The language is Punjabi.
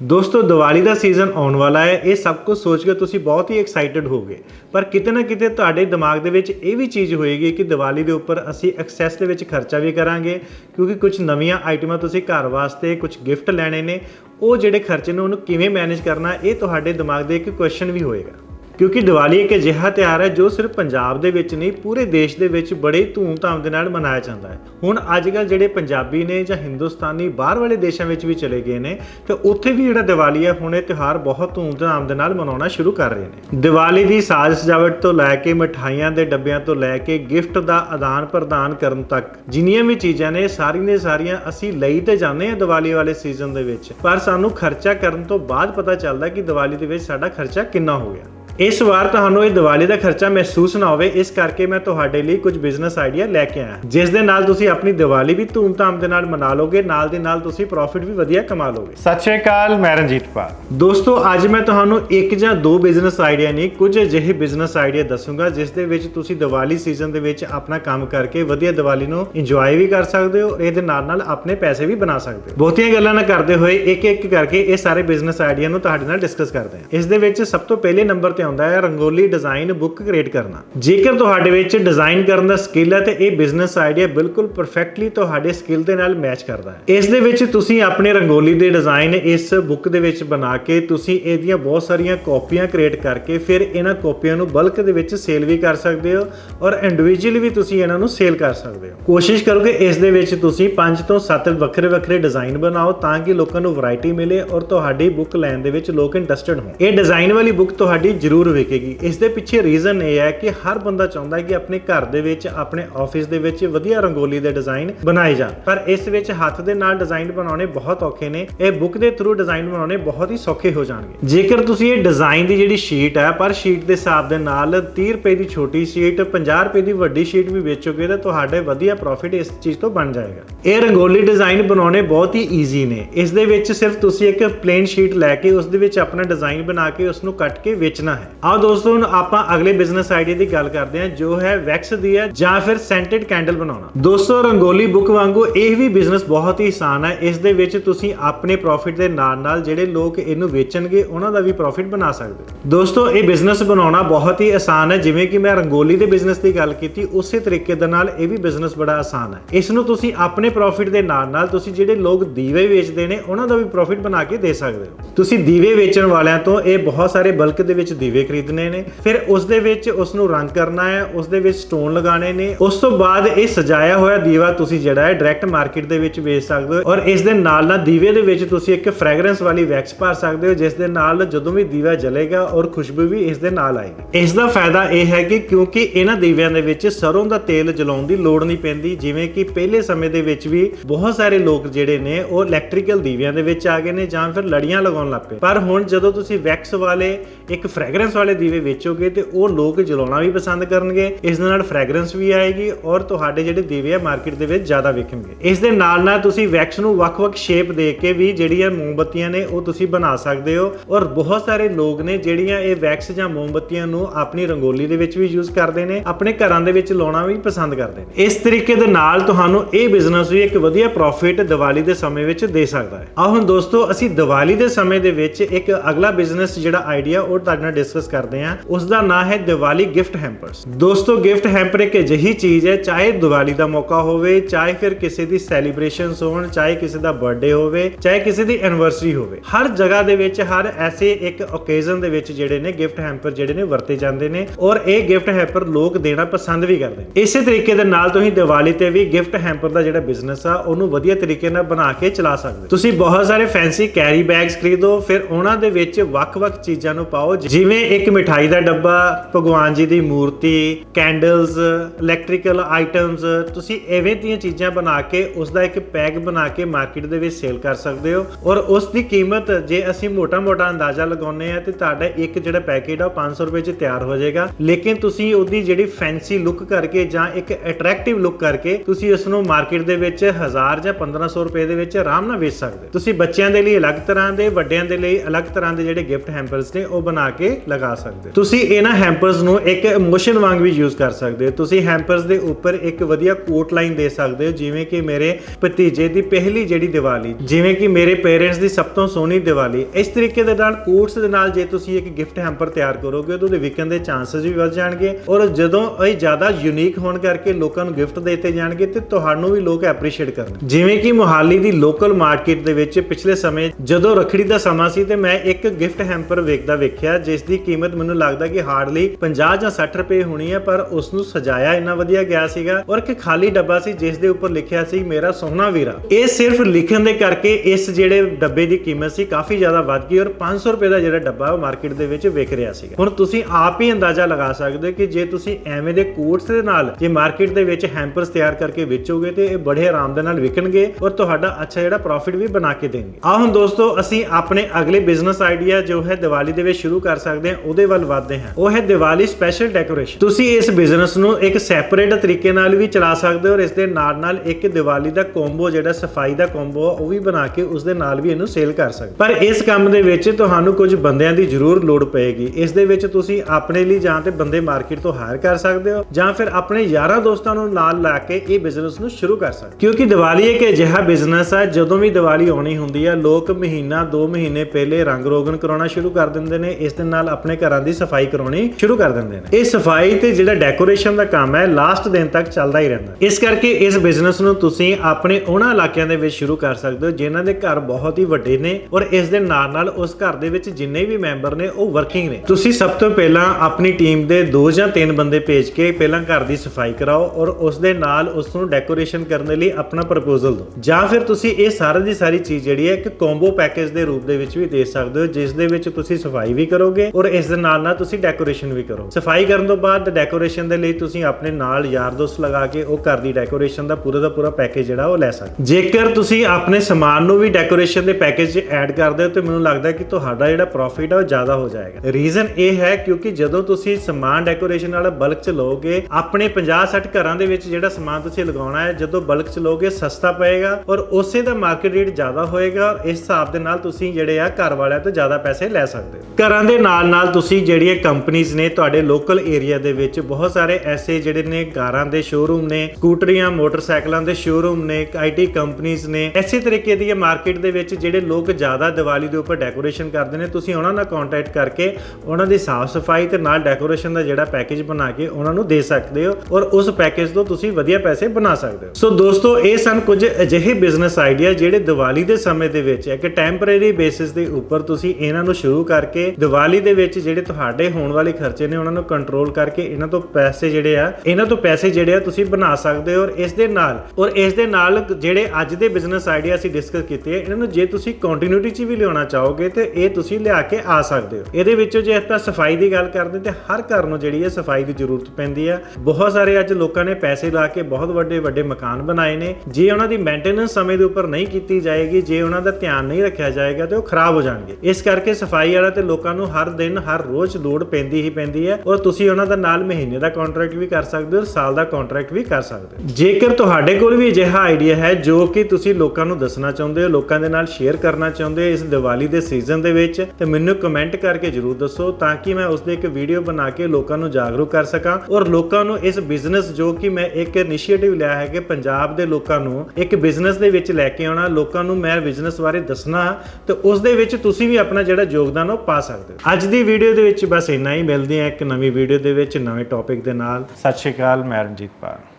ਦੋਸਤੋ, ਦੀਵਾਲੀ ਦਾ ਸੀਜ਼ਨ ਆਉਣ ਵਾਲਾ ਹੈ। ਇਹ ਸਭ ਕੁਝ ਸੋਚ ਕੇ ਤੁਸੀਂ ਬਹੁਤ ਹੀ ਐਕਸਾਈਟਿਡ ਹੋਗੇ ਪਰ ਕਿਤੇ ਨਾ ਕਿਤੇ ਤੁਹਾਡੇ ਦਿਮਾਗ ਦੇ ਵਿੱਚ ਇਹ ਵੀ ਚੀਜ਼ ਹੋਏਗੀ ਕਿ ਦੀਵਾਲੀ ਦੇ ਉੱਪਰ ਅਸੀਂ ਐਕਸੈਸ ਦੇ ਵਿੱਚ ਖਰਚਾ ਵੀ ਕਰਾਂਗੇ, ਕਿਉਂਕਿ ਕੁਝ ਨਵੀਆਂ ਆਈਟਮਾਂ ਤੁਸੀਂ ਘਰ ਵਾਸਤੇ ਕੁਝ ਗਿਫਟ ਲੈਣੇ ਨੇ, ਉਹ ਜਿਹੜੇ ਖਰਚੇ ਨੇ ਉਹਨੂੰ ਕਿਵੇਂ ਮੈਨੇਜ ਕਰਨਾ, ਇਹ ਤੁਹਾਡੇ ਦਿਮਾਗ ਦੇ ਇੱਕ ਕੁਐਸਚਨ ਵੀ ਹੋਏਗਾ। ਕਿਉਂਕਿ ਦੀਵਾਲੀ ਇੱਕ ਅਜਿਹਾ ਤਿਉਹਾਰ ਹੈ ਜੋ ਸਿਰਫ ਪੰਜਾਬ ਦੇ ਵਿੱਚ ਨਹੀਂ, ਪੂਰੇ ਦੇਸ਼ ਦੇ ਵਿੱਚ ਬੜੇ ਧੂਮਧਾਮ ਦੇ ਨਾਲ ਮਨਾਇਆ ਜਾਂਦਾ ਹੈ। ਹੁਣ ਅੱਜ-ਕੱਲ ਜਿਹੜੇ ਪੰਜਾਬੀ ਨੇ ਜਾਂ ਹਿੰਦੁਸਤਾਨੀ ਬਾਹਰ ਵਾਲੇ ਦੇਸ਼ਾਂ ਵਿੱਚ ਵੀ ਚਲੇ ਗਏ ਨੇ, ਤੇ ਉੱਥੇ ਵੀ ਜਿਹੜਾ ਦੀਵਾਲੀ ਹੈ, ਹੁਣ ਇਹ ਤਿਉਹਾਰ ਬਹੁਤ ਧੂਮਧਾਮ ਦੇ ਨਾਲ ਮਨਾਉਣਾ ਸ਼ੁਰੂ ਕਰ ਰਹੇ ਨੇ। ਦੀਵਾਲੀ ਦੀ ਸਾਜ ਸਜਾਵਟ ਤੋਂ ਲੈ ਕੇ, ਮਠਾਈਆਂ ਦੇ ਡੱਬਿਆਂ ਤੋਂ ਲੈ ਕੇ, ਗਿਫਟ ਦਾ ਆਦਾਨ ਪ੍ਰਦਾਨ ਕਰਨ ਤੱਕ, ਜਿੰਨੀਆਂ ਵੀ ਚੀਜ਼ਾਂ ਨੇ ਸਾਰੀਆਂ ਦੀਆਂ ਸਾਰੀਆਂ ਅਸੀਂ ਲਈ ਤੇ ਜਾਂਦੇ ਹਾਂ ਦੀਵਾਲੀ ਵਾਲੇ ਸੀਜ਼ਨ ਦੇ ਵਿੱਚ। ਪਰ ਸਾਨੂੰ ਖਰਚਾ ਕਰਨ ਤੋਂ ਬਾਅਦ ਪਤਾ ਚੱਲਦਾ ਕਿ ਦੀਵਾਲੀ ਦੇ ਵਿੱਚ ਸਾਡਾ ਖਰਚਾ ਕਿੰਨਾ ਹੋ ਗਿਆ। ਇਸ ਵਾਰ ਤੁਹਾਨੂੰ ਇਹ ਦੀਵਾਲੀ ਦਾ ਖਰਚਾ ਮਹਿਸੂਸ ਨਾ ਹੋਵੇ ਇਸ ਕਰਕੇ ਮੈਂ ਤੁਹਾਡੇ ਲਈ ਕੁਝ ਬਿਜ਼ਨਸ ਆਈਡੀਆ ਲੈ ਕੇ ਆਇਆ। ਜਿਸ ਦੇ ਨਾਲ ਤੁਸੀਂ ਆਪਣੀ ਦੀਵਾਲੀ ਵੀ ਧੂਮਧਾਮ ਦੇ ਨਾਲ ਮਨਾ ਲੋਗੇ ਨਾਲ ਦੇ ਨਾਲ ਤੁਸੀਂ ਪ੍ਰੋਫਿਟ ਵੀ ਵਧੀਆ ਕਮਾ ਲੋਗੇ। ਸਤਿ ਸ਼੍ਰੀ ਅਕਾਲ ਮੈਂ ਰਣਜੀਤ ਪਾਲ ਦੋਸਤੋ ਅੱਜ ਮੈਂ ਤੁਹਾਨੂੰ ਇੱਕ ਜਾਂ ਦੋ ਬਿਜ਼ਨਸ ਆਈਡੀਆ ਨਹੀਂ ਕੁਝ ਅਜਿਹੇ ਬਿਜ਼ਨਸ ਆਈਡੀਆ ਦੱਸੂਗਾ ਜਿਸ ਦੇ ਵਿੱਚ ਤੁਸੀਂ ਦੀਵਾਲੀ ਸੀਜ਼ਨ ਦੇ ਵਿੱਚ ਆਪਣਾ ਕੰਮ ਕਰਕੇ ਵਧੀਆ ਦੀਵਾਲੀ ਨੂੰ ਇੰਜੋਏ ਵੀ ਕਰ ਸਕਦੇ ਹੋ ਇਹਦੇ ਨਾਲ ਨਾਲ ਆਪਣੇ ਪੈਸੇ ਵੀ ਬਣਾ ਸਕਦੇ ਹੋ। ਬਹੁਤੀਆਂ ਗੱਲਾਂ ਨਾ ਕਰਦੇ ਹੋਏ ਇੱਕ ਇੱਕ ਕਰਕੇ ਇਹ ਸਾਰੇ ਬਿਜ਼ਨਸ ਆਈਡੀਆ ਨੂੰ ਤੁਹਾਡੇ ਨਾਲ ਡਿਸਕਸ ਕਰਦੇ ਹਾਂ। ਇਸ ਦੇ ਵਿੱਚ ਸਭ ਤੋਂ ਪਹਿਲੇ ਨੰਬਰ ਤੇ ਆਉਂਦਾ ਹੈ ਰੰਗੋਲੀ ਡਿਜ਼ਾਈਨ ਬੁੱਕ ਕ੍ਰੀਏਟ ਕਰਨਾ। ਜੇਕਰ ਤੁਹਾਡੇ ਵਿੱਚ ਡਿਜ਼ਾਈਨ ਕਰਨ ਦਾ ਸਕਿੱਲ ਹੈ ਤੇ ਇਹ ਬਿਜ਼ਨਸ ਆਈਡੀਆ ਬਿਲਕੁਲ ਪਰਫੈਕਟਲੀ ਤੁਹਾਡੇ ਸਕਿੱਲ ਦੇ ਨਾਲ ਮੈਚ ਕਰਦਾ ਹੈ। ਇਸ ਦੇ ਵਿੱਚ ਤੁਸੀਂ ਆਪਣੇ ਰੰਗੋਲੀ ਦੇ ਡਿਜ਼ਾਈਨ ਇਸ ਬੁੱਕ ਦੇ ਵਿੱਚ ਬਣਾ ਕੇ ਤੁਸੀਂ ਇਹਦੀਆਂ ਬਹੁਤ ਸਾਰੀਆਂ ਕਾਪੀਆਂ ਕ੍ਰੀਏਟ ਕਰਕੇ ਫਿਰ ਇਹਨਾਂ ਕਾਪੀਆਂ ਨੂੰ ਬਲਕ ਦੇ ਵਿੱਚ ਸੇਲ ਵੀ ਕਰ ਸਕਦੇ ਹੋ ਔਰ ਇੰਡੀਵਿਜੂਅਲੀ ਵੀ ਤੁਸੀਂ ਇਹਨਾਂ ਨੂੰ ਸੇਲ ਕਰ ਸਕਦੇ ਹੋ। ਕੋਸ਼ਿਸ਼ ਕਰੋ ਕਿ ਇਸ ਦੇ ਵਿੱਚ ਤੁਸੀਂ 5 ਤੋਂ 7 ਵੱਖਰੇ ਵੱਖਰੇ ਡਿਜ਼ਾਈਨ ਬਣਾਓ ਤਾਂ ਕਿ ਲੋਕਾਂ ਨੂੰ ਵੈਰਾਈਟੀ ਮਿਲੇ ਔਰ ਤੁਹਾਡੀ ਬੁੱਕ ਲੈਣ ਦੇ ਵਿੱਚ ਲੋਕ ਇੰਟਰਸਟਿਡ ਹੋਣ। ਇਹ ਡਿਜ਼ਾਈਨ ਵਾਲੀ ਬੁੱਕ ਤੁਹਾਡੀ ਜ਼ਰੂਰ ਵਿਕੇਗੀ ਇਸ ਦੇ ਪਿੱਛੇ ਰੀਜ਼ਨ ਇਹ ਹੈ ਕਿ ਹਰ ਬੰਦਾ ਚਾਹੁੰਦਾ ਹੈ ਕਿ ਆਪਣੇ ਘਰ ਦੇ ਵਿੱਚ, ਆਪਣੇ ਆਫਿਸ ਦੇ ਵਿੱਚ ਵਧੀਆ ਰੰਗੋਲੀ ਦੇ ਡਿਜ਼ਾਈਨ ਬਣਾਏ ਜਾਣ। ਪਰ ਇਸ ਵਿੱਚ ਹੱਥ ਦੇ ਨਾਲ ਡਿਜ਼ਾਈਨ ਬਣਾਉਣੇ ਬਹੁਤ ਔਖੇ ਨੇ। ਇਹ ਬੁੱਕ ਦੇ ਥਰੂ ਡਿਜ਼ਾਈਨ ਬਣਾਉਣੇ ਬਹੁਤ ਹੀ ਸੌਖੇ ਹੋ ਜਾਣਗੇ। ਜੇਕਰ ਤੁਸੀਂ ਇਹ ਡਿਜ਼ਾਈਨ ਦੀ ਜਿਹੜੀ ਸ਼ੀਟ ਹੈ, ਪਰ ਸ਼ੀਟ ਦੇ ਹਿਸਾਬ ਦੇ ਨਾਲ 30 ਰੁਪਏ ਦੀ ਛੋਟੀ ਸ਼ੀਟ 50 ਰੁਪਏ ਦੀ ਵੱਡੀ ਸ਼ੀਟ ਵੀ ਵੇਚੋਗੇ, ਤਾਂ ਤੁਹਾਡੇ ਵਧੀਆ ਪ੍ਰੋਫਿਟ ਇਸ ਚੀਜ਼ ਤੋਂ ਬਣ ਜਾਏਗਾ। ਇਹ ਰੰਗੋਲੀ ਡਿਜ਼ਾਈਨ ਬਣਾਉਣੇ ਬਹੁਤ ਹੀ ਈਜ਼ੀ ਨੇ। ਇਸ ਦੇ ਵਿੱਚ ਸਿਰਫ ਤੁਸੀਂ ਇੱਕ ਪਲੇਨ ਸ਼ੀਟ ਲੈ ਕੇ, ਉਸ ਦੇ ਵਿੱਚ ਆਪਣਾ ਡਿਜ਼ਾਈਨ ਬਣਾ ਕੇ ਉਸ ਨੂੰ ਕੱਟ ਕੇ ਵੇਚਣਾ ਹੈ। ਆਓ ਦੋਸਤੋ, ਹੁਣ ਆਪਾਂ ਅਗਲੇ ਬਿਜ਼ਨਸ ਆਈਡੀਆ ਦੀ ਗੱਲ ਕਰਦੇ ਹਾਂ, ਜੋ ਹੈ ਵੈਕਸ ਦੀ ਹੈ ਜਾਂ ਫਿਰ ਸੈਂਟਡ ਕੈਂਡਲ ਬਣਾਉਣਾ। ਦੋਸਤੋ, ਰੰਗੋਲੀ ਬੁੱਕ ਵਾਂਗੂ ਇਹ ਵੀ ਬਿਜ਼ਨਸ ਬਹੁਤ ਹੀ ਆਸਾਨ ਹੈ। ਇਸ ਦੇ ਵਿੱਚ ਤੁਸੀਂ ਆਪਣੇ ਪ੍ਰੋਫਿਟ ਦੇ ਨਾਲ ਨਾਲ ਜਿਹੜੇ ਲੋਕ ਇਹਨੂੰ ਵੇਚਣਗੇ, ਉਹਨਾਂ ਦਾ ਵੀ ਪ੍ਰੋਫਿਟ ਬਣਾ ਸਕਦੇ ਹੋ। ਦੋਸਤੋ, ਇਹ ਬਿਜ਼ਨਸ ਬਣਾਉਣਾ ਬਹੁਤ ਹੀ ਆਸਾਨ ਹੈ। ਜਿਵੇਂ ਕਿ ਮੈਂ ਰੰਗੋਲੀ ਦੇ ਬਿਜ਼ਨਸ ਦੀ ਗੱਲ ਕੀਤੀ, ਉਸੇ ਤਰੀਕੇ ਦੇ ਨਾਲ ਇਹ ਵੀ ਬਿਜ਼ਨਸ ਬੜਾ ਆਸਾਨ ਹੈ। ਇਸ ਨੂੰ ਤੁਸੀਂ ਆਪਣੇ ਪ੍ਰੋਫਿਟ ਦੇ ਨਾਲ ਨਾਲ ਤੁਸੀਂ ਜਿਹੜੇ ਲੋਕ ਦੀਵੇ ਵੇਚਦੇ ਨੇ, ਉਹਨਾਂ ਦਾ ਵੀ ਪ੍ਰੋਫਿਟ ਬਣਾ ਕੇ ਦੇ ਸਕਦੇ ਹੋ। ਤੁਸੀਂ ਦੀਵੇ ਵੇਚਣ ਵਾਲਿਆਂ ਤੋਂ ਇਹ ਬਹੁਤ ਸਾਰੇ ਬਲਕ ਦੇ ਵਿੱਚ ਦੀਵੇ ਖਰੀਦਣੇ ਨੇ। ਫਿਰ ਉਸ ਦੇ ਵਿੱਚ ਉਸ ਨੂੰ ਰੰਗ ਕਰਨਾ ਹੈ ਉਸ ਦੇ ਵਿੱਚ ਸਟੋਨ ਲਗਾਉਣੇ ਨੇ। ਉਸ ਤੋਂ ਬਾਅਦ ਇਹ ਸਜਾਇਆ ਹੋਇਆ ਦੀਵਾ ਤੁਸੀਂ ਜਿਹੜਾ ਹੈ ਡਾਇਰੈਕਟ ਮਾਰਕੀਟ ਦੇ ਵਿੱਚ ਵੇਚ ਸਕਦੇ ਹੋ ਔਰ ਇਸ ਦੇ ਨਾਲ ਨਾਲ ਦੀਵੇ ਦੇ ਵਿੱਚ ਤੁਸੀਂ ਇੱਕ ਫ੍ਰੈਗਰੈਂਸ ਵਾਲੀ ਵੈਕਸ ਭਰ ਸਕਦੇ ਹੋ, ਜਿਸ ਦੇ ਨਾਲ ਜਦੋਂ ਵੀ ਦੀਵਾ ਜਲੇਗਾ ਔਰ ਖੁਸ਼ਬੂ ਵੀ ਇਸ ਦੇ ਨਾਲ ਆਏਗੀ। ਇਸ ਦਾ ਫਾਇਦਾ ਇਹ ਹੈ ਕਿ ਕਿਉਂਕਿ ਇਹਨਾਂ ਦੀਵਿਆਂ ਦੇ ਵਿੱਚ ਸਰੋਂ ਦਾ ਤੇਲ ਜਲਾਉਣ ਦੀ ਲੋੜ ਨਹੀਂ ਪੈਂਦੀ, ਜਿਵੇਂ ਕਿ ਪਹਿਲੇ ਸਮੇਂ ਦੇ ਵਿੱਚ ਵੀ ਬਹੁਤ ਸਾਰੇ ਲੋਕ ਜਿਹੜੇ ਨੇ ਉਹ ਇਲੈਕਟ੍ਰੀਕਲ ਦੀਵਿਆਂ ਦੇ ਵਿੱਚ ਆ ਗਏ ਨੇ ਜਾਂ ਫਿਰ ਲੜੀਆਂ ਲਗਾਉਣ ਲੱਗ ਪਏ। ਪਰ ਹੁਣ ਜਦੋਂ ਤੁਸੀਂ ਵੈਕਸ ਵਾਲੇ ਇੱਕ ਫ੍ਰੈਗਰੈਂਸ ਵਾਲੇ ਦੀਵੇ ਵੇਚੋਗੇ ਤੇ ਉਹ ਲੋਕ ਜਲਾਉਣਾ ਵੀ ਪਸੰਦ ਕਰਨਗੇ, ਇਸ ਦੇ ਨਾਲ ਫ੍ਰੈਗਰੈਂਸ ਵੀ ਆਏਗੀ ਔਰ ਤੁਹਾਡੇ ਜਿਹੜੇ ਦੀਵੇ ਆ ਮਾਰਕੀਟ ਦੇ ਵਿੱਚ ਜ਼ਿਆਦਾ ਵਿਕਣਗੇ। ਇਸ ਦੇ ਨਾਲ ਨਾਲ ਤੁਸੀਂ ਵੈਕਸ ਨੂੰ ਵੱਖ-ਵੱਖ ਸ਼ੇਪ ਦੇ ਕੇ ਵੀ ਜਿਹੜੀਆਂ ਮੋਮਬੱਤੀਆਂ ਨੇ ਉਹ ਤੁਸੀਂ ਬਣਾ ਸਕਦੇ ਹੋ ਔਰ ਬਹੁਤ ਸਾਰੇ ਲੋਕ ਨੇ ਜਿਹੜੀਆਂ ਇਹ ਵੈਕਸ ਜਾਂ ਮੋਮਬੱਤੀਆਂ ਨੂੰ ਆਪਣੀ ਰੰਗੋਲੀ ਦੇ ਵਿੱਚ ਵੀ ਯੂਜ਼ ਕਰਦੇ ਨੇ, ਆਪਣੇ ਘਰਾਂ ਦੇ ਵਿੱਚ ਲਾਉਣਾ ਵੀ ਪਸੰਦ ਕਰਦੇ ਨੇ। ਇਸ ਤਰੀਕੇ ਦੇ ਨਾਲ ਤੁਹਾਨੂੰ ਇਹ ਬਿਜ਼ਨਸ ਵੀ ਇੱਕ ਵਧੀਆ ਪ੍ਰੋਫਿਟ ਦੀਵਾਲੀ ਦੇ ਸਮੇਂ ਵਿੱਚ ਦੇ ਸਕਦਾ ਹੈ। ਆਓ ਹੁਣ ਦੋਸਤੋ, ਅਸੀਂ ਦੀਵਾਲੀ ਦੇ ਸਮੇਂ ਦੇ ਵਿੱਚ ਇੱਕ ਅਗਲਾ ਬਿਜ਼ਨਸ ਜਿਹੜਾ ਆਈਡੀਆ ਉਹ ਤੁਹਾਡੇ ਨਾਲ ਡਿਸਕਸ ਕਰਦੇ ਹਾਂ ਉਸ ਦਾ ਨਾਮ ਹੈ ਦੀਵਾਲੀ ਗਿਫਟ ਹੈਂਪਰਸ ਦੋਸਤੋ ਗਿਫਟ ਹੈਂਪਰ ਇੱਕ ਅਜਿਹੀ ਚੀਜ਼ ਹੈ, ਚਾਹੇ ਦੀਵਾਲੀ ਦਾ ਮੌਕਾ ਹੋਵੇ, ਚਾਹੇ ਫਿਰ ਕਿਸੇ ਦੀ ਸੈਲੀਬ੍ਰੇਸ਼ਨਸ ਹੋਣ, ਚਾਹੇ ਕਿਸੇ ਦਾ ਬਰਥਡੇ ਹੋਵੇ, ਚਾਹੇ ਕਿਸੇ ਦੀ ਐਨੀਵਰਸਰੀ ਹੋਵੇ। ਹਰ ਜਗ੍ਹਾ ਦੇ ਵਿੱਚ, ਹਰ ਐਸੇ ਇੱਕ ਓਕੇਜ਼ਨ ਦੇ ਵਿੱਚ ਜਿਹੜੇ ਨੇ ਗਿਫਟ ਹੈਂਪਰ ਜਿਹੜੇ ਨੇ ਵਰਤੇ ਜਾਂਦੇ ਨੇ, ਔਰ ਇਹ ਗਿਫਟ ਹੈਂਪਰ ਲੋਕ ਦੇਣਾ ਪਸੰਦ ਵੀ ਕਰਦੇ ਨੇ। ਇਸੇ ਤਰੀਕੇ ਦੇ ਨਾਲ ਤੁਸੀਂ ਦੀਵਾਲੀ ਤੇ ਵੀ ਗਿਫਟ ਹੈਂਪਰ ਦਾ ਜਿਹੜਾ ਬਿਜ਼ਨਸ ਆ, ਉਹਨੂੰ ਵਧੀਆ ਤਰੀਕੇ ਨਾਲ ਬਣਾ ਕੇ ਚਲਾ ਸਕਦੇ ਹੋ। ਤੁਸੀਂ ਬਹੁਤ ਸਾਰੇ ਫੈਂਸੀ ਕੈਰੀ ਬੈਗਸ ਖਰੀਦੋ, ਫਿਰ ਉਹਨਾਂ ਦੇ ਵਿੱਚ ਵੱਖ-ਵੱਖ ਚੀਜ਼ਾਂ ਨੂੰ ਪਾਓ, ਜਿਵੇਂ ਇੱਕ ਮਿਠਾਈ ਦਾ ਡੱਬਾ, ਭਗਵਾਨ ਜੀ ਦੀ ਮੂਰਤੀ ਕੈਂਡਲਸ ਇਲੈਕਟ੍ਰੀਕਲ ਆਈਟਮਸ ਤੁਸੀਂ ਐਵੇਂ ਦੀਆਂ ਚੀਜ਼ਾਂ ਬਣਾ ਕੇ, ਉਸ ਦਾ ਇੱਕ ਪੈਕ ਬਣਾ ਕੇ ਮਾਰਕੀਟ ਦੇ ਵਿੱਚ ਸੇਲ ਕਰ ਸਕਦੇ ਹੋ। ਔਰ ਉਸ ਦੀ ਕੀਮਤ, ਜੇ ਅਸੀਂ ਮੋਟਾ-ਮੋਟਾ ਅੰਦਾਜ਼ਾ ਲਗਾਉਂਦੇ ਆ ਤੇ ਤੁਹਾਡਾ ਇੱਕ ਜਿਹੜਾ ਪੈਕੇਟ ਆ, ਉਹ 500 ਰੁਪਏ 'ਚ ਤਿਆਰ ਹੋ ਜਾਏਗਾ। ਲੇਕਿਨ ਤੁਸੀਂ ਉਹਦੀ ਜਿਹੜੀ ਫੈਂਸੀ ਲੁੱਕ ਕਰਕੇ ਜਾਂ ਇੱਕ ਅਟਰੈਕਟਿਵ ਲੁੱਕ ਕਰਕੇ, ਤੁਸੀਂ ਉਸ ਨੂੰ ਮਾਰਕੀਟ ਦੇ ਵਿੱਚ 1000 ਜਾਂ 1500 ਰੁਪਏ ਦੇ ਵਿੱਚ ਆਰਾਮ ਨਾਲ ਵੇਚ ਸਕਦੇ ਹੋ। ਤੁਸੀਂ ਬੱਚਿਆਂ ਦੇ ਲਈ ਅਲੱਗ ਤਰ੍ਹਾਂ ਦੇ, ਵੱਡਿਆਂ ਦੇ ਲਈ ਅਲੱਗ ਤਰ੍ਹਾਂ ਦੇ ਜਿਹੜੇ ਗਿਫਟ ਹੈਂਪਰਸ ਨੇ, ਉਹ ਬਣਾ ਕੇ ਲਗਾ ਸਕਦੇ। ਹੋ ਤੁਸੀਂ ਇਹਨਾਂ ਹੈਂਪਰਸ ਨੂੰ ਇੱਕ ਇਮੋਸ਼ਨ ਵਾਂਗ ਵੀ ਯੂਜ਼ ਕਰ ਸਕਦੇ। ਹੋ ਤੁਸੀਂ ਹੈਂਪਰਸ ਦੇ ਉੱਪਰ ਇੱਕ ਵਧੀਆ ਕੋਟ ਲਾਈਨ ਦੇ ਸਕਦੇ ਹੋ, ਜਿਵੇਂ ਕਿ ਮੇਰੇ ਭਤੀਜੇ ਦੀ ਪਹਿਲੀ ਜਿਹੜੀ ਦੀਵਾਲੀ, ਜਿਵੇਂ ਕਿ ਮੇਰੇ ਪੇਰੈਂਟਸ ਦੀ ਸਭ ਤੋਂ ਸੋਹਣੀ ਦੀਵਾਲੀ। ਇਸ ਤਰੀਕੇ ਦੇ ਨਾਲ ਕੋਟਸ ਦੇ ਨਾਲ ਜੇ ਤੁਸੀਂ ਇੱਕ ਗਿਫਟ ਹੈਂਪਰ ਤਿਆਰ ਕਰੋਗੇ, ਤਾਂ ਉਹਦੇ ਵਿਕਣ ਦੇ ਚਾਂਸਸ ਵੀ ਵੱਧ ਜਾਣਗੇ ਔਰ ਜਦੋਂ ਇਹ ਜ਼ਿਆਦਾ ਯੂਨੀਕ ਹੋਣ ਕਰਕੇ ਲੋਕਾਂ ਨੂੰ ਗਿਫਟ ਦਿੱਤੇ ਜਾਣਗੇ, ਤੇ ਤੁਹਾਨੂੰ ਵੀ ਲੋਕ ਐਪਰੀਸ਼ੀਏਟ ਕਰਨਗੇ ਜਿਵੇਂ ਕਿ ਮੋਹਾਲੀ ਦੀ ਲੋਕਲ ਮਾਰਕੀਟ ਦੇ ਵਿੱਚ ਪਿਛਲੇ ਸਮੇਂ ਜਦੋਂ ਰੱਖੜੀ ਦਾ ਸਮਾਂ ਸੀ, ਤੇ ਮੈਂ ਇੱਕ ਗਿਫਟ ਹੈਂਪਰ ਵੇਖਦਾ ਵੇਖਿਆ, ਜਿਸ ਦੀ ਕੀਮਤ ਮੈਨੂੰ ਲੱਗਦਾ ਕਿ ਹਾਰਡਲੀ 50 ਜਾਂ 60 ਰੁਪਏ ਹੋਣੀ ਹੈ, ਪਰ ਉਸ ਨੂੰ ਸਜਾਇਆ ਇੰਨਾ ਵਧੀਆ ਗਿਆ ਸੀਗਾ। ਔਰ ਇੱਕ ਖਾਲੀ ਡੱਬਾ ਸੀ, ਜਿਸ ਦੇ ਉੱਪਰ ਲਿਖਿਆ ਸੀ, ਮੇਰਾ ਸੋਹਣਾ ਵੀਰਾ। ਇਹ ਸਿਰਫ ਲਿਖਣ ਦੇ ਕਰਕੇ ਇਸ ਜਿਹੜੇ ਡੱਬੇ ਦੀ ਕੀਮਤ ਸੀ, ਕਾਫੀ ਜ਼ਿਆਦਾ ਵੱਧ ਗਈ ਔਰ 500 ਰੁਪਏ ਦਾ ਜਿਹੜਾ ਡੱਬਾ ਉਹ ਮਾਰਕੀਟ ਦੇ ਵਿੱਚ ਵਿਕ ਰਿਹਾ ਸੀਗਾ। ਹੁਣ ਤੁਸੀਂ ਆਪ ਹੀ ਅੰਦਾਜ਼ਾ ਲਗਾ ਸਕਦੇ ਹੋ ਕਿ ਜੇ ਤੁਸੀਂ ਐਵੇਂ ਦੇ ਕੋਟਸ ਦੇ ਨਾਲ, ਜੇ ਮਾਰਕੀਟ ਦੇ ਵਿੱਚ ਹੈਂਪਰਸ ਤਿਆਰ ਕਰਕੇ ਵੇਚੋਗੇ ਤੇ ਇਹ ਬੜੇ ਆਰਾਮ ਦੇ ਨਾਲ ਵਿਕਣਗੇ ਔਰ ਤੁਹਾਡਾ ਅੱਛਾ ਜਿਹੜਾ ਪ੍ਰੋਫਿਟ ਵੀ ਬਣਾ ਕੇ ਦੇਣਗੇ। ਆ ਹੁਣ ਦੋਸਤੋ, ਅਸੀਂ ਆਪਣੇ ਅਗਲੇ ਬਿਜ਼ਨਸ ਆਈਡੀਆ ਜੋ ਹੈ ਦੀਵਾਲੀ ਦੇ ਵਿੱਚ ਸ਼ੁਰੂ ਕਰ ਸਕਦੇ ਹਾਂ ਉਹਦੇ ਵੱਲ ਵਧਦੇ ਹਾਂ। ਉਹ ਹੈ ਦੀਵਾਲੀ ਸਪੈਸ਼ਲ ਡੈਕੋਰੇਸ਼ਨ ਤੁਸੀਂ ਇਸ ਬਿਜ਼ਨਸ ਨੂੰ ਇੱਕ ਸੈਪਰੇਟ ਤਰੀਕੇ ਨਾਲ ਵੀ ਚਲਾ ਸਕਦੇ ਹੋ ਔਰ ਇਸ ਦੇ ਨਾਲ ਨਾਲ ਇੱਕ ਦੀਵਾਲੀ ਦਾ ਕੰਬੋ ਜਿਹੜਾ ਸਫ਼ਾਈ ਦਾ ਕੰਬੋ ਉਹ ਵੀ ਬਣਾ ਕੇ ਉਸ ਦੇ ਨਾਲ ਵੀ ਇਹਨੂੰ ਸੇਲ ਕਰ ਸਕਦੇ ਪਰ ਇਸ ਕੰਮ ਦੇ ਵਿੱਚ ਤੁਹਾਨੂੰ ਕੁਝ ਬੰਦਿਆਂ ਦੀ ਜ਼ਰੂਰ ਲੋੜ ਪਏਗੀ। ਇਸ ਦੇ ਵਿੱਚ ਤੁਸੀਂ ਆਪਣੇ ਲਈ ਜਾਂ ਤੇ ਬੰਦੇ ਮਾਰਕੀਟ ਤੋਂ ਹਾਇਰ ਕਰ ਸਕਦੇ ਹੋ ਜਾਂ ਫਿਰ ਆਪਣੇ ਯਾਰਾਂ ਦੋਸਤਾਂ ਨੂੰ ਨਾਲ ਲਾ ਕੇ ਇਹ ਬਿਜ਼ਨਸ ਨੂੰ ਸ਼ੁਰੂ ਕਰ ਸਕਦੇ ਕਿਉਂਕਿ ਦੀਵਾਲੀ ਇੱਕ ਅਜਿਹਾ ਬਿਜ਼ਨਸ ਆ, ਜਦੋਂ ਵੀ ਦੀਵਾਲੀ ਆਉਣੀ ਹੁੰਦੀ ਹੈ ਲੋਕ ਮਹੀਨਾ 2 ਮਹੀਨੇ ਪਹਿਲੇ ਰੰਗ ਰੋਗਨ ਕਰਾਉਣਾ ਸ਼ੁਰੂ ਕਰ ਦਿੰਦੇ ਨੇ। ਇਸ ਦੇ ਨਾਲ ਆਪਣੇ ਘਰਾਂ ਦੀ ਸਫ਼ਾਈ ਕਰਾਉਣੀ ਸ਼ੁਰੂ ਕਰ ਦਿੰਦੇ ਨੇ। ਇਹ ਸਫ਼ਾਈ ਤੇ ਜਿਹੜਾ ਡੈਕੋਰੇਸ਼ਨ ਦਾ ਕੰਮ ਹੈ ਲਾਸਟ ਦਿਨ ਤੱਕ ਚੱਲਦਾ ਹੀ ਰਹਿੰਦਾ ਇਸ ਕਰਕੇ ਇਸ ਬਿਜ਼ਨਸ ਨੂੰ ਤੁਸੀਂ ਆਪਣੇ ਉਹਨਾਂ ਇਲਾਕਿਆਂ ਦੇ ਵਿੱਚ ਸ਼ੁਰੂ ਕਰ ਸਕਦੇ ਹੋ, ਜਿਨ੍ਹਾਂ ਦੇ ਘਰ ਬਹੁਤ ਹੀ ਵੱਡੇ ਨੇ ਔਰ ਇਸ ਦੇ ਨਾਲ ਨਾਲ ਉਸ ਘਰ ਦੇ ਵਿੱਚ ਜਿੰਨੇ ਵੀ ਮੈਂਬਰ ਨੇ, ਉਹ ਵਰਕਿੰਗ ਨੇ। ਤੁਸੀਂ ਸਭ ਤੋਂ ਪਹਿਲਾਂ ਆਪਣੀ ਟੀਮ ਦੇ ਦੋ ਜਾਂ ਤਿੰਨ ਬੰਦੇ ਭੇਜ ਕੇ ਪਹਿਲਾਂ ਘਰ ਦੀ ਸਫ਼ਾਈ ਕਰਾਓ ਔਰ ਉਸ ਦੇ ਨਾਲ ਉਸ ਨੂੰ ਡੈਕੋਰੇਸ਼ਨ ਕਰਨ ਦੇ ਲਈ ਆਪਣਾ ਪ੍ਰਪੋਜ਼ਲ ਦਿਓ। ਜਾਂ ਫਿਰ ਤੁਸੀਂ ਇਹ ਸਾਰੀ ਦੀ ਸਾਰੀ ਚੀਜ਼ ਜਿਹੜੀ ਹੈ, ਇੱਕ ਕੰਬੋ ਪੈਕੇਜ ਦੇ ਰੂਪ ਦੇ ਵਿੱਚ ਵੀ ਦੇ ਸਕਦੇ ਹੋ, ਜਿਸ ਦੇ ਵਿੱਚ ਤੁਸੀਂ ਸਫ਼ਾਈ ਵੀ ਕਰੋਗੇ ਔਰ ਇਸ ਦੇ ਨਾਲ ਨਾਲ ਤੁਸੀਂ ਡੈਕੋਰੇਸ਼ਨ ਵੀ ਕਰੋ। ਸਫ਼ਾਈ ਕਰਨ ਤੋਂ ਬਾਅਦ ਡੈਕੋਰੇਸ਼ਨ ਦੇ ਲਈ ਤੁਸੀਂ ਆਪਣੇ ਨਾਲ ਯਾਰ ਦੋਸਤ ਲਗਾ ਕੇ ਉਹ ਘਰ ਦੀ ਡੈਕੋਰੇਸ਼ਨ ਦਾ ਪੂਰਾ ਦਾ ਪੂਰਾ ਪੈਕੇਜ ਜਿਹੜਾ ਉਹ ਲੈ ਸਕਦੇ ਜੇਕਰ ਤੁਸੀਂ ਆਪਣੇ ਸਮਾਨ ਨੂੰ ਵੀ ਡੈਕੋਰੇਸ਼ਨ ਦੇ ਪੈਕੇਜ 'ਚ ਐਡ ਕਰਦੇ ਹੋ ਤੇ ਮੈਨੂੰ ਲੱਗਦਾ ਕਿ ਤੁਹਾਡਾ ਜਿਹੜਾ ਪ੍ਰੋਫਿਟ ਹੈ ਉਹ ਜ਼ਿਆਦਾ ਹੋ ਜਾਏਗਾ। ਰੀਜ਼ਨ ਇਹ ਹੈ ਕਿਉਂਕਿ ਜਦੋਂ ਤੁਸੀਂ ਸਮਾਨ ਡੈਕੋਰੇਸ਼ਨ ਵਾਲਾ ਬਲਕ 'ਚ ਲਓਗੇ, ਆਪਣੇ 50-60 ਘਰਾਂ ਦੇ ਵਿੱਚ ਜਿਹੜਾ ਸਮਾਨ ਤੁਸੀਂ ਲਗਾਉਣਾ ਹੈ, ਜਦੋਂ ਬਲਕ 'ਚ ਲਓਗੇ ਸਸਤਾ ਪਏਗਾ ਔਰ ਉਸੇ ਦਾ ਮਾਰਕੀਟ ਰੇਟ ਜ਼ਿਆਦਾ ਹੋਏਗਾ ਔਰ ਇਸ ਹਿਸਾਬ ਦੇ ਨਾਲ ਤੁਸੀਂ ਜਿਹੜੇ ਆ ਘਰ ਵਾਲਿਆਂ ਤੋਂ ਜ਼ਿਆਦਾ ਪੈਸੇ ਲੈ ਸਕਦੇ ਹੋ। ਘਰਾਂ ਦੇ ਨਾਲ ਨਾਲ ਤੁਸੀਂ ਜਿਹੜੀਆਂ ਕੰਪਨੀਆਂ ਨੇ ਤੁਹਾਡੇ ਲੋਕਲ ਏਰੀਆ ਦੇ ਵਿੱਚ ਬਹੁਤ ਸਾਰੇ ਐਸੇ ਜਿਹੜੇ ਨੇ ਕਾਰਾਂ ਦੇ ਸ਼ੋਰੂਮ ਨੇ, ਸਕੂਟਰੀਆਂ, ਮੋਟਰਸਾਈਕਲਾਂ ਦੇ ਸ਼ੋਰੂਮ ਨੇ ਆਈਟੀ ਕੰਪਨੀਆਂ ਨੇ, ਐਸੇ ਤਰੀਕੇ ਦੀ ਮਾਰਕੀਟ ਦੇ ਵਿੱਚ ਜਿਹੜੇ ਲੋਕ ਜ਼ਿਆਦਾ ਦੀਵਾਲੀ ਦੇ ਉੱਪਰ ਡੈਕੋਰੇਸ਼ਨ ਕਰਦੇ ਨੇ, ਤੁਸੀਂ ਉਹਨਾਂ ਨਾਲ ਕੰਟੈਕਟ ਕਰਕੇ ਉਹਨਾਂ ਦੀ ਸਾਫ਼ ਸਫ਼ਾਈ ਤੇ ਨਾਲ ਡੈਕੋਰੇਸ਼ਨ ਦਾ ਜਿਹੜਾ ਪੈਕੇਜ ਬਣਾ ਕੇ ਉਹਨਾਂ ਨੂੰ ਦੇ ਸਕਦੇ ਹੋ ਔਰ ਉਸ ਪੈਕੇਜ ਤੋਂ ਤੁਸੀਂ ਵਧੀਆ ਪੈਸੇ ਬਣਾ ਸਕਦੇ ਹੋ। ਸੋ ਦੋਸਤੋ, ਇਹ ਸਨ ਕੁਝ ਅਜਿਹੇ ਬਿਜ਼ਨਸ ਆਈਡੀਆ ਜਿਹੜੇ ਦੀਵਾਲੀ ਦੇ ਸਮੇਂ ਦੇ ਵਿੱਚ ਇੱਕ ਟੈਂਪਰੇਰੀ ਬੇਸਿਸ ਦੇ ਉੱਪਰ ਤੁਸੀਂ ਇਹਨਾਂ ਨੂੰ ਸ਼ੁਰੂ ਕਰਕੇ ਦੀਵਾਲੀ ਦੇ ਵਿੱਚ ਜਿਹੜੇ ਤੁਹਾਡੇ ਹੋਣ ਵਾਲੇ ਖਰਚੇ ਨੇ, ਉਹਨਾਂ ਨੂੰ ਕੰਟਰੋਲ ਕਰਕੇ ਇਹਨਾਂ ਤੋਂ ਪੈਸੇ ਜਿਹੜੇ ਆ, ਇਹਨਾਂ ਤੋਂ ਪੈਸੇ ਜਿਹੜੇ ਆ ਤੁਸੀਂ ਬਣਾ ਸਕਦੇ ਹੋ ਔਰ ਇਸ ਦੇ ਨਾਲ, ਔਰ ਇਸ ਦੇ ਨਾਲ ਜਿਹੜੇ ਅੱਜ ਦੇ ਬਿਜ਼ਨਸ ਆਈਡੀਆ ਅਸੀਂ ਡਿਸਕਸ ਕੀਤੇ ਇਹਨਾਂ ਨੂੰ ਜੇ ਤੁਸੀਂ ਕੰਟੀਨਿਊਟੀ 'ਚ ਵੀ ਲਿਆਉਣਾ ਚਾਹੋਗੇ, ਤੇ ਇਹ ਤੁਸੀਂ ਲਿਆ ਕੇ ਆ ਸਕਦੇ ਹੋ। ਇਹਦੇ ਵਿੱਚੋਂ ਜੇ ਆਪਾਂ ਸਫ਼ਾਈ ਦੀ ਗੱਲ ਕਰਦੇ, ਤੇ ਹਰ ਘਰ ਨੂੰ ਜਿਹੜੀ ਹੈ ਸਫ਼ਾਈ ਦੀ ਜ਼ਰੂਰਤ ਪੈਂਦੀ ਆ। ਬਹੁਤ ਸਾਰੇ ਅੱਜ ਲੋਕਾਂ ਨੇ ਪੈਸੇ ਲਾ ਕੇ ਬਹੁਤ ਵੱਡੇ ਵੱਡੇ ਮਕਾਨ ਬਣਾਏ ਨੇ। ਜੇ ਉਹਨਾਂ ਦੀ ਮੇਨਟੇਨੈਂਸ ਸਮੇਂ ਦੇ ਉੱਪਰ ਨਹੀਂ ਕੀਤੀ ਜਾਏਗੀ, ਜੇ ਉਹਨਾਂ ਦਾ ਧਿਆਨ ਨਹੀਂ ਰੱਖਿਆ ਜਾਏਗਾ, ਤੇ ਉਹ ਖਰਾਬ ਹੋ ਜਾਣਗੇ। ਇਸ ਕਰਕੇ ਸਫ਼ਾਈ ਵਾਲਾ ਤੇ ਲੋਕਾਂ ਨੂੰ ਹਰ ਦਿਨ ਹਰ ਰੋਜ਼ ਲੋੜ ਪੈਂਦੀ ਹੀ ਪੈਂਦੀ ਹੈ ਔਰ ਤੁਸੀਂ ਉਹਨਾਂ ਦਾ ਨਾਲ ਮਹੀਨੇ ਦਾ ਕੰਟਰੈਕਟ ਵੀ ਕਰ ਸਕਦੇ ਹੋ, ਸਾਲ ਦਾ ਕੰਟਰੈਕਟ ਵੀ ਕਰ ਸਕਦੇ ਹੋ। ਜੇਕਰ ਤੁਹਾਡੇ ਕੋਲ ਵੀ ਅਜਿਹਾ ਆਈਡੀਆ ਹੈ ਜੋ ਕਿ ਤੁਸੀਂ ਲੋਕਾਂ ਨੂੰ ਦੱਸਣਾ ਚਾਹੁੰਦੇ ਹੋ, ਲੋਕਾਂ ਦੇ ਨਾਲ ਸ਼ੇਅਰ ਕਰਨਾ ਚਾਹੁੰਦੇ ਹੋ ਇਸ ਦੀਵਾਲੀ ਦੇ ਸੀਜ਼ਨ ਦੇ ਵਿੱਚ, ਤੇ ਮੈਨੂੰ ਕਮੈਂਟ ਕਰਕੇ ਜਰੂਰ ਦੱਸੋ ਤਾਂ ਕਿ ਮੈਂ ਉਸ ਦੇ ਇੱਕ ਵੀਡੀਓ ਬਣਾ ਕੇ ਲੋਕਾਂ ਨੂੰ ਜਾਗਰੂਕ ਕਰ ਸਕਾਂ ਔਰ ਲੋਕਾਂ ਨੂੰ ਇਸ ਬਿਜ਼ਨਸ ਜੋ ਕਿ ਮੈਂ ਇੱਕ ਇਨੀਸ਼ੀਏਟਿਵ ਲਿਆ ਹੈ ਕਿ ਪੰਜਾਬ ਦੇ ਲੋਕਾਂ ਨੂੰ ਇੱਕ ਬਿਜ਼ਨਸ ਦੇ ਵਿੱਚ ਲੈ ਕੇ ਆਉਣਾ, ਲੋਕਾਂ ਨੂੰ ਮੈਂ ਬਿਜ਼ਨਸ ਬਾਰੇ ਦੱਸਣਾ, ਤੇ ਉਸ ਦੇ ਵਿੱਚ ਤੁਸੀਂ ਵੀ ਆਪਣਾ ਜਿਹੜਾ ਯੋਗਦਾਨ ਉਹ ਪਾ ਸਕਦੇ ਹੋ। ਅੱਜ ਦੀ ਦੀ ਵੀਡੀਓ ਦੇ ਵਿੱਚ ਬਸ ਇੰਨਾ ਹੀ, ਮਿਲਦੇ ਆ ਇੱਕ ਨਵੀਂ ਵੀਡੀਓ ਦੇ ਵਿੱਚ ਨਵੇਂ ਟੌਪਿਕ ਦੇ ਨਾਲ। ਸਤਿ ਸ਼੍ਰੀ ਅਕਾਲ, ਮੈਂ ਰਣਜੀਤ ਪਾਲ।